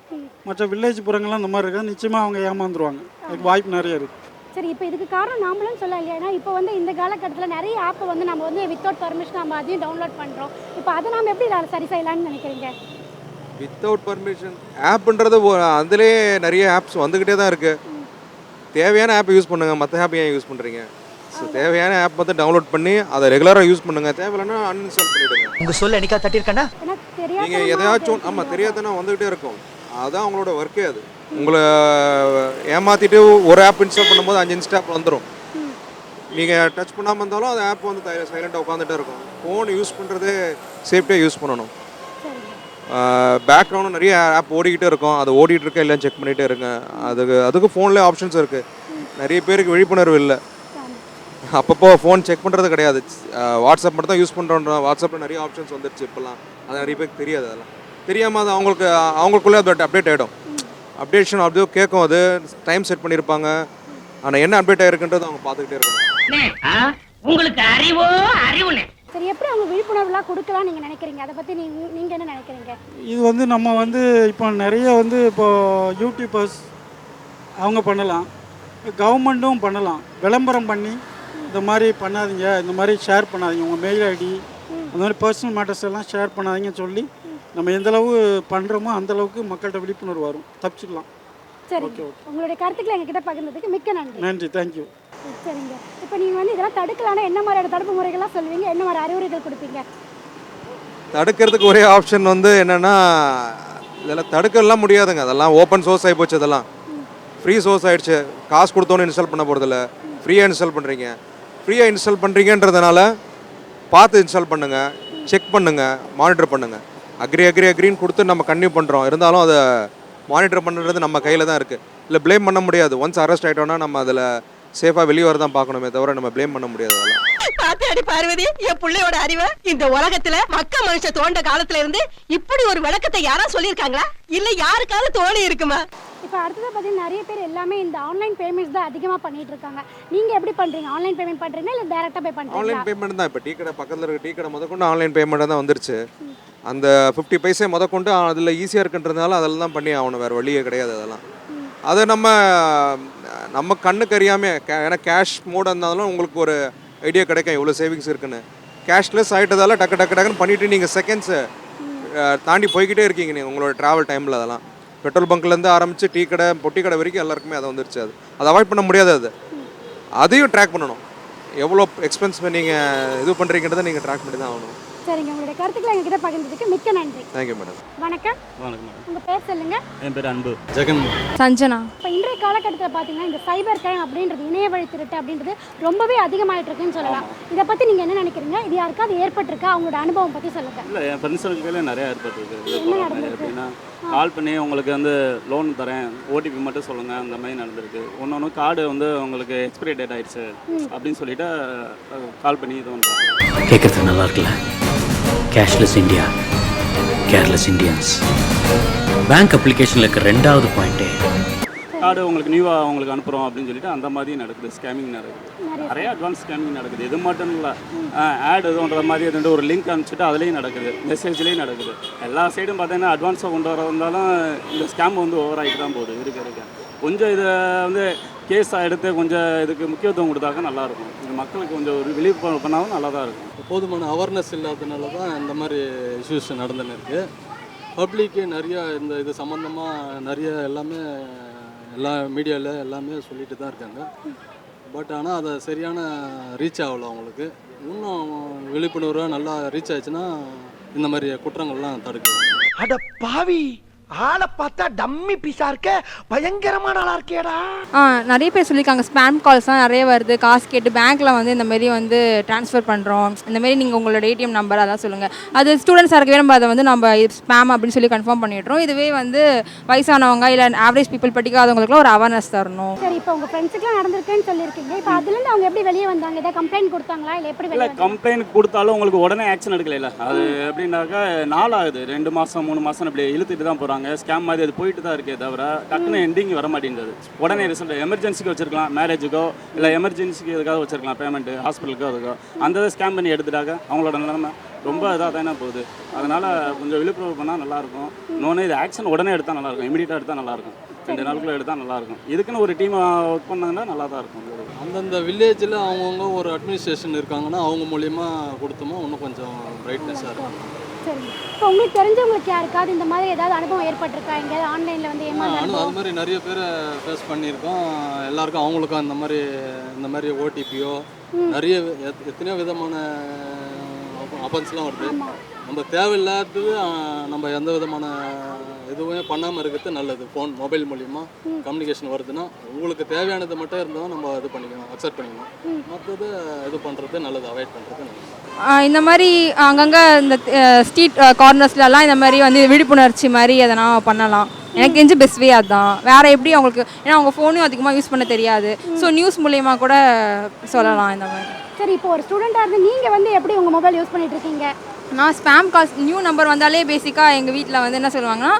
மற்ற வில்லேஜ் புறங்கள்லாம் இந்த மாதிரி இருக்குது. நிச்சயமாக அவங்க ஏமாந்துருவாங்க. அதுக்கு வாய்ப்பு நிறைய இருக்குது சரி இப்போ இதுக்கு காரணம் நாமளும் சொல்லலாம் இல்லையா? இப்போ வந்து இந்த காலகட்டத்தில் நிறைய ஆப்பை வந்து நம்ம வந்து வித்தவுட் பர்மிஷன் நம்ம அதையும் டவுன்லோட் பண்ணுறோம் இப்போ அதை நம்ம எப்படி சரி செய்யலாம்னு நினைக்கிறீங்க? வித்தவுட் பர்மிஷன் ஆப்புன்றது அதுலேயே நிறைய ஆப்ஸ் வந்துக்கிட்டே தான் இருக்குது தேவையான ஆப் யூஸ் பண்ணுங்கள் மற்ற ஆப் ஏன் யூஸ் பண்ணுறீங்க ஸோ தேவையான ஆப் வந்து டவுன்லோட் பண்ணி அதை ரெகுலராக யூஸ் பண்ணுங்கள் தேவையில்லைன்னா அன்இன்ஸ்டால் பண்ணிவிடுங்க உங்க சொல்ல என்னைக்கா தட்டியிருக்கேனா ஏன்னா நீங்கள் தெரியாத எதையாச்சும் ஆமாம் தெரியாதுன்னா வந்துக்கிட்டே இருக்கும். அதுதான் அவங்களோட ஒர்க்கே அது. உங்களை ஏமாற்றிட்டு ஒரு ஆப் இன்ஸ்டால் பண்ணும்போது அஞ்சு இன்ஸ்டா ஆப் வந்துடும் நீங்கள் டச் பண்ணாமல் இருந்தாலும் அந்த ஆப் வந்து சைலண்ட்டாக உட்காந்துட்டே இருக்கும். ஃபோன் யூஸ் பண்ணுறதே சேஃப்டியாக யூஸ் பண்ணணும். பேக்ரவுண்டும் நிறைய ஆப் ஓடிக்கிட்டே இருக்கும். அது ஓடிட்டு இருக்க இல்லைன்னு செக் பண்ணிகிட்டே இருக்கேன் அதுக்கு அதுக்கு ஃபோன்லேயே ஆப்ஷன்ஸ் இருக்குது நிறைய பேருக்கு விழிப்புணர்வு இல்லை. அப்பப்போ ஃபோன் செக் பண்ணுறது கிடையாது. வாட்ஸ்அப் மட்டும் தான் யூஸ் பண்ணுறோம் வாட்ஸ்அப்பில் நிறைய ஆப்ஷன்ஸ் வந்துருச்சு இப்போல்லாம். அது நிறைய பேருக்கு தெரியாது அதெல்லாம். தெரியாமல் அது அவங்களுக்கு அவங்களுக்குள்ளே அது அப்டேட் ஆகிடும் அப்டேஷன் அப்படியோ கேட்கும் அது. டைம் செட் பண்ணியிருப்பாங்க. ஆனால் என்ன அப்டேட் ஆகிருக்குன்றது அவங்க பார்த்துக்கிட்டே இருக்காங்க உங்களுக்கு அறிவோ அறிவுன்னு சரி எப்படி அவங்க விழிப்புணர்வுலாம் கொடுக்கலாம் நீங்கள் நினைக்கிறீங்க? அதை பற்றி நீங்க நீங்கள் என்ன நினைக்கிறீங்க? இது வந்து நம்ம வந்து இப்போ நிறைய வந்து இப்போ யூடியூபர்ஸ் அவங்க பண்ணலாம். கவர்மெண்ட்டும் பண்ணலாம். விளம்பரம் பண்ணி இந்த மாதிரி பண்ணாதீங்க. இந்த மாதிரி ஷேர் பண்ணாதீங்க. உங்கள் மெயில் ஐடி அந்த மாதிரி பர்சனல் மேட்டர்ஸ் எல்லாம் ஷேர் பண்ணாதீங்கன்னு சொல்லி நம்ம எந்த அளவு பண்ணுறோமோ அந்த அளவுக்கு மக்கள்கிட்ட விழிப்புணர்வு வரும். தப்பிச்சுக்கலாம். சரி ஓகே. உங்களுடைய கருத்துக்களை எங்ககிட்ட பகிர்ந்ததுக்கு மிக்க நன்றி. நன்றி. தேங்க்யூ சரிங்க. இப்போ நீங்கள் வந்து இதெல்லாம் தடுக்கலாம்னா என்ன மாதிரியான தடுப்பு முறைகள்லாம் சொல்லுவீங்க? என்ன மாதிரி அறிவுரைகள் கொடுப்பீங்க? தடுக்கிறதுக்கு ஒரே ஆப்ஷன் வந்து என்னென்னா இதெல்லாம் தடுக்கலாம் முடியாதுங்க. அதெல்லாம் ஓப்பன் சோர்ஸ் ஆகி போச்சு அதெல்லாம். ஃப்ரீ சோர்ஸ் ஆகிடுச்சு காசு கொடுத்தோன்னு இன்ஸ்டால் பண்ண போகிறதில்ல ஃப்ரீயாக இன்ஸ்டால் பண்ணுறீங்க ஃப்ரீயாக இன்ஸ்டால் பண்ணுறீங்கன்றதுனால பார்த்து இன்ஸ்டால் பண்ணுங்கள் செக் பண்ணுங்கள் மானிட்டர் பண்ணுங்கள் அக்ரி அக்ரி அக்ரின்னு கொடுத்து நம்ம கன்டினியூ பண்ணுறோம் இருந்தாலும் அதை மானிட்டர் பண்ணுறது நம்ம கையில் தான் இருக்குது இல்லை ப்ளேம் பண்ண முடியாது. ஒன்ஸ் அரெஸ்ட் ஆகிட்டோன்னா நம்ம அதில் சேஃபாக வெளியே வர தான் பார்க்கணுமே தவிர நம்ம ப்ளேம் பண்ண முடியாது அதெல்லாம். பாத்தியாடி பார்வதி என் பிள்ளையோட அறிவை இந்த உலகத்துல மக்க மனுஷ தோண்ட காலத்துல இருந்து இப்படி ஒரு விளக்கத்தை யாரா சொல்லிருக்காங்களா இல்ல யாருக்காவது தோணி இருக்குமா? இப்போ அடுத்தது பார்த்தீங்கன்னா நிறைய பேர் எல்லாமே இந்த ஆன்லைன் பேமெண்ட்ஸ் தான் அதிகமாக பண்ணிட்டு இருக்காங்க. நீங்கள் எப்படி பண்ணுறீங்க ஆன்லைன் பேமெண்ட் பண்ணுறீங்களா இல்லை டேரெக்டாக பே பண்ணுறீங்களா ஆன்லைன் பேமெண்ட் தான் இப்போ டீ கடை பக்கத்தில் இருக்க டீ கடை முதற்கொண்டு ஆன்லைன் பேமெண்ட் தான் வந்துருச்சு. அந்த ஃபிஃப்டி பைசே முதற்கொண்டு அதில் ஈஸியாக இருக்குன்றதுனால அதில் தான் பண்ணி ஆகணும். வேறு வழியே கிடையாது அதெல்லாம். அதை நம்ம நம்ம கண்ணுக்கு அறியாமல் கே ஏன்னா கேஷ் மோட் இருந்தாலும் உங்களுக்கு ஒரு ஐடியா கிடைக்கும். எவ்வளோ சேவிங்ஸ் இருக்குன்னு. கேஷ்லெஸ் ஆகிட்டதால டக்கு டக்கு டக்குன்னு பண்ணிவிட்டு நீங்கள் செகண்ட்ஸை தாண்டி போய்கிட்டே இருக்கீங்க நீங்கள் உங்களோட ட்ராவல் டைமில் அதெல்லாம். பெட்ரோல் பங்க்லேருந்து ஆரம்பித்து டீ கடை பொட்டி கடை வரைக்கும் எல்லாருக்குமே அது வந்துருச்சு அது. அதை அவாய்ட் பண்ண முடியாது அது. அதையும் ட்ராக் பண்ணணும். எவ்வளோ எக்ஸ்பென்ஸ் நீங்கள் இது பண்ணுறீங்கன்றதை நீங்கள் ட்ராக் பண்ணி தான் ஆகணும். சரிங்க. உங்களுடைய கருத்துக்களை எங்ககிட்ட பகிர்ந்ததுக்கு மிக்க நன்றி. தேங்க்யூ மேடம் வணக்கம். வணக்கம் மேடம் உங்கள் பேர் சொல்லுங்க. என் பேர் அன்பு. ஜெகன். சஞ்சனா. இப்போ இன்றைய காலகட்டத்தில் பார்த்தீங்கன்னா இந்த சைபர் கிரைம் அப்படின்றது இணைய வழி திருட்டு அப்படின்றது ரொம்பவே அதிகமாயிட்டு இருக்குன்னு சொல்லலாம். இதை பற்றி நீங்கள் என்ன நினைக்கிறீங்க? இது யாருக்காவது ஏற்பட்டிருக்கா? அவங்களோட அனுபவம் பற்றி சொல்லுங்க. இல்லை என் ஃப்ரெண்ட்ஸ் சர்க்கிளில் நிறைய ஏற்பட்டிருக்கு? எப்படின்னா கால் பண்ணி உங்களுக்கு வந்து லோன் தரேன். ஓடிபி மட்டும் சொல்லுங்கள் அந்த மாதிரி நடந்திருக்கு. ஒன்று கார்டு வந்து உங்களுக்கு எக்ஸ்பிரி டேட் ஆயிடுச்சு அப்படின்னு சொல்லிட்டு கால் பண்ணி இது பண்ணுறாங்க கேட்குறது நல்லா இருக்குல்ல? Cashless India careless Indians bank அப்ளிகேஷனில் இருக்க ரெண்டாவது பாயிண்ட்டே கார்டு உங்களுக்கு நியூவாக உங்களுக்கு அனுப்புகிறோம் அப்படின்னு சொல்லிட்டு அந்த மாதிரி நடக்குது. ஸ்கேமிங் நடக்குது. நிறைய அட்வான்ஸ் ஸ்கேமிங் நடக்குது. இது மட்டும் இல்லை ஆட் இதுன்ற மாதிரி இது ஒரு லிங்க் அனுப்பிச்சிட்டு அதுலேயும் நடக்குது. மெசேஜ்லேயும் நடக்குது. எல்லா சைடும் பார்த்தீங்கன்னா அட்வான்ஸாக கொண்டு வர இருந்தாலும் இந்த ஸ்கேம் வந்து ஓவர் ஆகிட்டு தான் போகுது. இருக்க இருக்க. கொஞ்சம் இதை வந்து கேஸாக எடுத்து கொஞ்சம் இதுக்கு முக்கியத்துவம் கொடுத்தாக்க நல்லாயிருக்கும். இது மக்களுக்கு கொஞ்சம் ஒரு விழிப்புணர்வு பண்ணாலும் நல்லா தான் இருக்கும் போதுமான அவேர்னஸ் இல்லாததுனால தான் இந்த மாதிரி இஷ்யூஸ் நடந்துன்னு இருக்குது பப்ளிக்கு நிறைய இந்த இது சம்மந்தமாக நிறைய எல்லாமே எல்லா மீடியாவில் எல்லாமே சொல்லிட்டு தான் இருக்காங்க. பட் ஆனால் அதை சரியான ரீச் ஆகல அவங்களுக்கு. இன்னும் விழிப்புணர்வாக நல்லா ரீச் ஆச்சுன்னா இந்த மாதிரி குற்றங்கள்லாம் தடுக்கலாம். அட பாவி! ஆளை பார்த்தா டம்மி பீஸா இருக்க பயங்கரமான ஆளா இருக்கேடா ஆ நிறைய பேர் சொல்லியிருக்காங்க ஸ்பேம் கால்ஸ்லாம் நிறைய வருது காசு கேட்டு பேங்க்கில் வந்து இந்த மாதிரி வந்து ட்ரான்ஸ்ஃபர் பண்ணுறோம் இந்த மாதிரி நீங்கள் உங்களோட ஏடிஎம் நம்பர் அதெல்லாம் சொல்லுங்கள் அது ஸ்டூடெண்ட்ஸாக இருக்கவே நம்ம அதை வந்து நம்ம ஸ்பேம் அப்படின்னு சொல்லி கன்ஃபார்ம் பண்ணிடுறோம். இதுவே வந்து வயசானவங்க இல்லை ஆவரேஜ் பீப்புள் படிக்காதவங்களுக்குலாம் ஒரு அவேர்னஸ் தரணும். சரி இப்போ உங்கள் ஃப்ரெண்ட்ஸுக்குலாம் நடந்திருக்குன்னு சொல்லியிருக்கீங்க. இப்போ அதுலேருந்து அவங்க எப்படி வெளியே வந்தாங்க? ஏதாவது கம்ப்ளைண்ட் கொடுத்தாங்களா? இல்லை எப்படி இல்லை வெளியே வந்தாங்க? கம்ப்ளைண்ட் கொடுத்தாலும் உங்களுக்கு உடனே ஆக்ஷன் எடுக்கல அது எப்படின்னாக்கா நாள் ஆகுது ரெண்டு மாதம் மூணு மாதம் இப்படி இழுத்துட்டு தான் போகிறாங்க பண்ணுறாங்க ஸ்கேம் மாதிரி அது போயிட்டு தான் இருக்கே தவிர டக்குன்னு எண்டிங் வர மாட்டேங்குது உடனே ரிசல்ட் எமர்ஜென்சிக்கு வச்சிருக்கலாம். மேரேஜுக்கோ இல்லை எமர்ஜென்சிக்கு எதுக்காக வச்சிருக்கலாம். பேமெண்ட்டு ஹாஸ்பிட்டலுக்கோ அதுக்கோ. அந்த ஸ்கேம் பண்ணி எடுத்துட்டாக்க அவங்களோட நிலைமை ரொம்ப இதாக தானே போகுது. அதனால் கொஞ்சம் விழிப்புணர்வு பண்ணால் நல்லாயிருக்கும். இன்னொன்று இது ஆக்ஷன் உடனே எடுத்தால் நல்லாயிருக்கும். இமீடியட்டாக எடுத்தால் நல்லாயிருக்கும். ரெண்டு நாளுக்குள்ளே எடுத்தால் நல்லாயிருக்கும். இதுக்குன்னு ஒரு டீம் ஒர்க் பண்ணாங்கன்னா நல்லா தான் இருக்கும். அந்தந்த வில்லேஜில் அவங்கவுங்க ஒரு அட்மினிஸ்ட்ரேஷன் இருக்காங்கன்னா அவங்க மூலியமாக கொடுத்தோமா இன்னும் கொஞ்சம் பிரைட்னஸாக இருக்கும். சரி. இப்போ உங்களுக்கு தெரிஞ்சவங்களுக்கு யாருக்காவது இந்த மாதிரி ஏதாவது அனுபவம் ஏற்பட்டிருக்கா? எங்கேயாவது ஆன்லைனில் வந்து ஏமாந்த அது மாதிரி நிறைய பேரை ஃபேஸ் பண்ணியிருக்கோம். எல்லாருக்கும் அவங்களுக்கும் அந்த மாதிரி இந்த மாதிரி ஓடிபியோ நிறைய எத்தனையோ விதமான அபன்ஸ்லாம் வருது. நம்ம தேவையில்லாதது நம்ம எந்த விதமான எதுவுமே பண்ணாமல் இருக்கிறது நல்லது. ஃபோன் மொபைல் மூலிமா கம்யூனிகேஷன் வருதுன்னா உங்களுக்கு தேவையானது மட்டும் இருந்தால் நம்ம இது பண்ணிக்கணும் அக்செப்ட் பண்ணிக்கணும் மற்றது இது பண்ணுறது நல்லது அவாய்ட் பண்ணுறது நல்லது. இந்த மாதிரி அங்கங்கே இந்த ஸ்ட்ரீட் கார்னர்ஸ்லலாம் இந்த மாதிரி வந்து விழிப்புணர்ச்சி மாதிரி எதனா பண்ணலாம். எனக்கு தெரிஞ்சு பெஸ்ட் வே அதுதான் வேற எப்படி அவங்களுக்கு ஏன்னா அவங்க ஃபோனையும் அதிகமாக யூஸ் பண்ண தெரியாது. ஸோ நியூஸ் மூலயமா கூட சொல்லலாம் இந்த மாதிரி. சரி இப்போ ஒரு ஸ்டூடெண்ட்டாக இருந்து நீங்கள் வந்து எப்படி உங்கள் மொபைல் யூஸ் பண்ணிட்டு இருக்கீங்க? நான் ஸ்பேம் கால்ஸ் நியூ நம்பர் வந்தாலே பேசிக்காக எங்கள் வீட்டில் வந்து என்ன சொல்லுவாங்கன்னா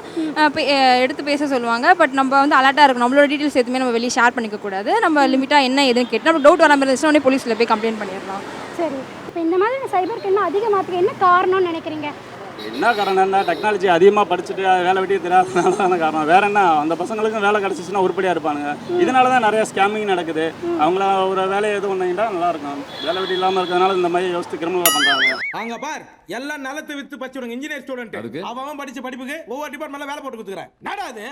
எடுத்து பேச சொல்லுவாங்க. பட் நம்ம வந்து அலர்ட்டாக இருக்கணும். நம்மளோட டீட்டெயில்ஸ் எதுவுமே நம்ம வெளியே ஷேர் பண்ணிக்க கூடாது. நம்ம லிமிட்டாக என்ன ஏதுன்னு கேட்டு நம்ம டவுட் வராமல் இருந்துச்சுன்னா உடனே போலீஸில் போய் கம்ப்ளைண்ட் பண்ணிடலாம். சரி. இப்போ இந்த மாதிரி சைபர் கிரைம் அதிகமாகிறதுக்கு என்ன காரணம்னு நினைக்கிறீங்க? என்ன காரணம்னா டெக்னாலஜி அதிகமாக படிச்சுட்டு அது வேலை வெட்டி தெரியாதனால தானே காரணம். வேற என்ன அந்த பசங்களுக்கும் வேலை கிடச்சிச்சுன்னா உருப்படியாக இருப்பானுங்க. இதனால தான் நிறைய ஸ்கேமிங் நடக்குது. அவங்கள ஒரு வேலையை எது பண்ணீங்கன்னா நல்லா இருக்கும். வேலை வெட்டி இல்லாமல் இருக்கிறதுனால இந்த மாதிரி யோசித்து கிரிமினலாக பண்ணுறாங்க அங்க பார் எல்லாம் நிலத்தை வித்து படிச்சுடுங்க இன்ஜினியர் ஸ்டூடெண்ட் அவன் அவன் படிச்ச படிப்புக்கு ஒவ்வொரு டிபார்ட்மெண்ட்ல வேலை போட்டு கொடுத்துக்கிறேன் நாடா அது?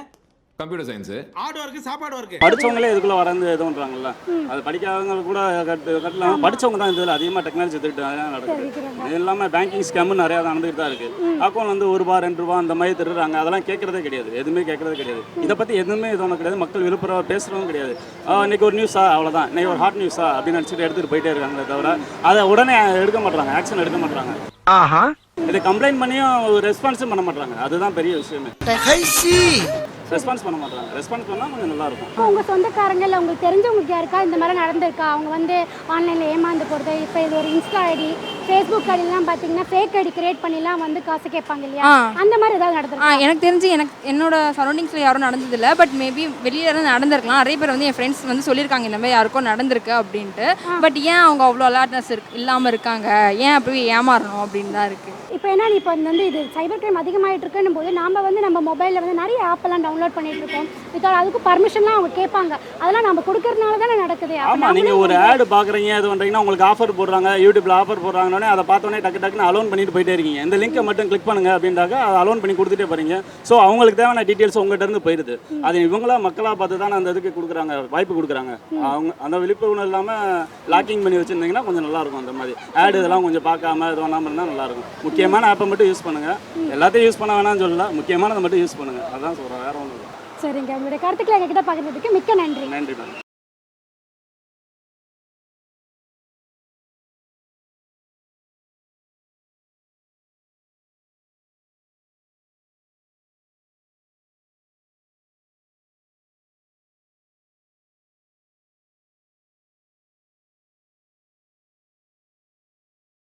கம்ப்யூட்டர் சயின்ஸு ஆடு ஒர்க்கு சாப்பாடு ஒர்க்கு படிச்சவங்களே இதுக்குள்ள வரந்து இது பண்றாங்கல்ல. அது படிக்காதவங்க கூட கட்டு கட்டலாம். படிச்சவங்க தான் இதில் அதிகமாக டெக்னாலஜி நிறையா நடக்குது. இது இல்லாமல் பேங்கிங் ஸ்கேமு நிறையா நடந்துகிட்டு தான் இருக்கு. அக்கௌண்ட் வந்து ஒரு ரூபா ரெண்டு ரூபா அந்த மாதிரி திருடுறாங்க. அதெல்லாம் கேட்கறதே கிடையாது. எதுவுமே கேட்கறதே கிடையாது. இதை பற்றி எதுவுமே இது ஒன்றும் கிடையாது. மக்கள் விழுப்புரம் பேசுறதும் கிடையாது. இன்னைக்கு ஒரு நியூஸா அவ்வளோதான் இன்னைக்கு ஒரு ஹாட் நியூஸா அப்படின்னு நினச்சிட்டு எடுத்துகிட்டு போயிட்டே இருக்காங்க தவிர அதை உடனே எடுக்க மாட்டாங்க ஆக்ஷன் எடுக்க மாட்டாங்க ஆஹா. இதை கம்ப்ளைண்ட் பண்ணியும் ரெஸ்பான்ஸும் பண்ண மாட்டாங்க அதுதான் பெரிய விஷயமே. ரெஸ்பான்ஸ் பண்ண மாட்டாங்க ரெஸ்பான்ஸ் பண்ணால் கொஞ்சம் நல்லா இருக்கும் இப்போ உங்கள் சொந்தக்காரங்க இல்லை உங்களுக்கு தெரிஞ்சவங்களுக்கு யாருக்கா இந்த மாதிரி நடந்திருக்கா? அவங்க வந்து ஆன்லைனில் ஏமாந்து போகிறது இப்போ இது ஒரு இன்ஸ்டா ஐடி ஃபேஸ்புக் ஐடிலாம் பார்த்தீங்கன்னா ஃபேக் ஐடி கிரியேட் பண்ணிலாம் வந்து காசு கேட்பாங்க இல்லையா. அந்த மாதிரி ஏதாவது ஆ நடந்திருக்கா எனக்கு தெரிஞ்சு எனக்கு என்னோட சரௌண்டிங்ஸில் யாரும் நடந்ததில்ல பட் மேபி வெளியில இருந்து நடந்திருக்கலாம். நிறைய பேர் வந்து என் ஃப்ரெண்ட்ஸ் வந்து சொல்லியிருக்காங்க இந்த மாதிரி யாருக்கும் நடந்திருக்கு அப்படின்ட்டு. பட் ஏன் அவங்க அவ்வளோ அலர்ட்னஸ் இருக்கு இல்லாமல் இருக்காங்க? ஏன் அப்படி ஏமாறணும் அப்படின்னு தான் இருக்குது இப்போ என்ன இப்போ வந்து இது சைபர் கிரைம் அதிகமாகிட்டு இருக்குன்னும் போது நாம வந்து நம்ம மொபைலில் வந்து நிறைய ஆப்பெல்லாம் டவுன்லோட் பண்ணிட்டு இருக்கோம். வித்தவுட் அதுக்கு பர்மிஷன்லாம் அவங்க கேட்பாங்க. அதெல்லாம் நம்ம கொடுக்கறதுனால தானே நடக்குது. அப்ப ஆமா நீங்க நம்மளும் ஒரு ஆடு பாக்குறீங்க இது பண்றீங்கன்னா உங்களுக்கு ஆஃபர் போடுறாங்க யூடியூப்ல ஆஃபர் போடுறாங்கன்னே அதை பார்த்தோன்னே டக்கு டக்குன்னு அலோன் பண்ணிட்டு போயிட்டே இருக்கீங்க. இந்த லிங்கை மட்டும் கிளிக் பண்ணுங்க அப்படின்றாக்க அதை அலோன் பண்ணி கொடுத்துட்டே போறீங்க. ஸோ அவங்களுக்கு தேவையான டீட்டெயில்ஸ் உங்ககிட்ட இருந்து போயிடுது அது இவங்களா மக்களா பார்த்து தான் அந்த இதுக்கு கொடுக்குறாங்க வாய்ப்பு கொடுக்குறாங்க. அவங்க அந்த விழிப்புணர்வு இல்லாம லாக்கிங் பண்ணி வச்சிருந்தீங்கன்னா கொஞ்சம் நல்லா இருக்கும் அந்த மாதிரி. ஆடு இதெல்லாம் கொஞ்சம் பார்க்காம இது பண்ணாம இருந்தா நல்லா இருக்கும். முக்கியமான ஆப்பை மட்டும் யூஸ் பண்ணுங்க. எல்லாத்தையும் யூஸ் பண்ண வேணாம்னு சொல்லல. முக்கியமானதை மட்டும் யூஸ் பண்ணுங்க. அதான் சொல்றேன் வேற ஒன்றும் இல்லை. சரிங்க. உங்களுடைய கருத்துக்களை எங்ககிட்ட பகிர்ந்ததுக்கு மிக்க நன்றி. நன்றி மேடம்